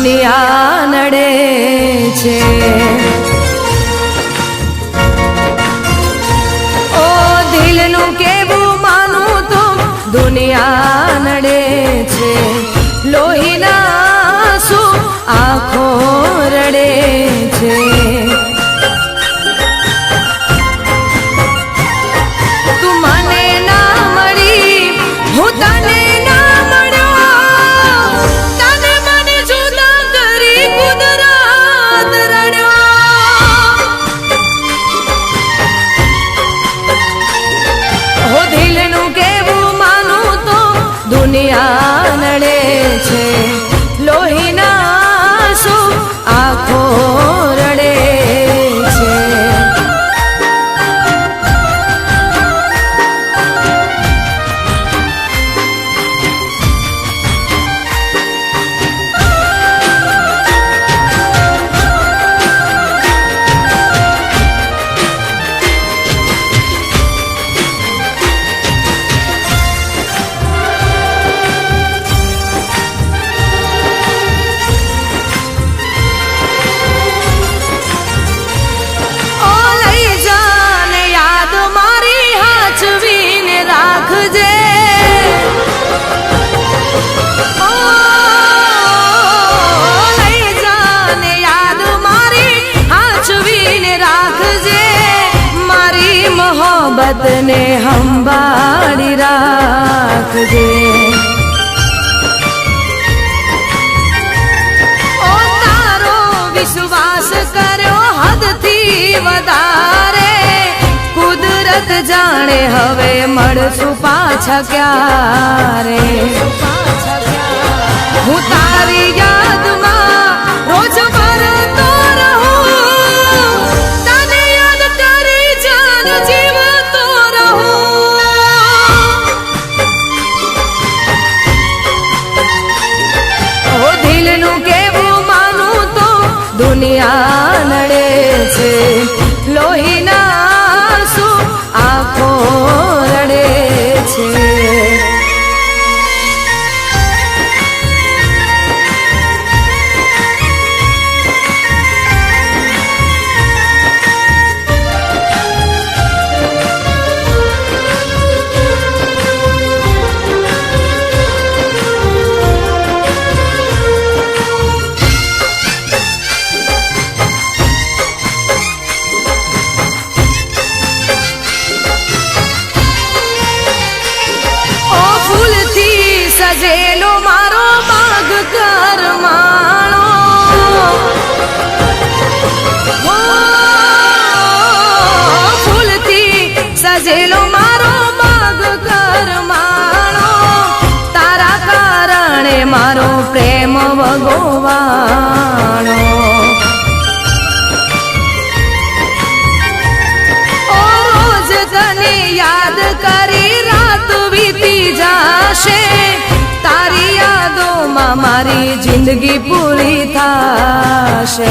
દુનિયા નડે છે. ભક્તને હંભાળી રાખજે ઓ તારો વિશ્વાસ કર્યો હદથી વધારે કુદરત જાણે હવે મળશું પાછા ક્યારે હું તારી રીઝેલો મારો માગ કરમાણો ફૂલથી સજેલો મારો માગ કરમાણો તારા કારણે મારો પ્રેમ વગોવા. મારી જિંદગી પૂરી થાશે.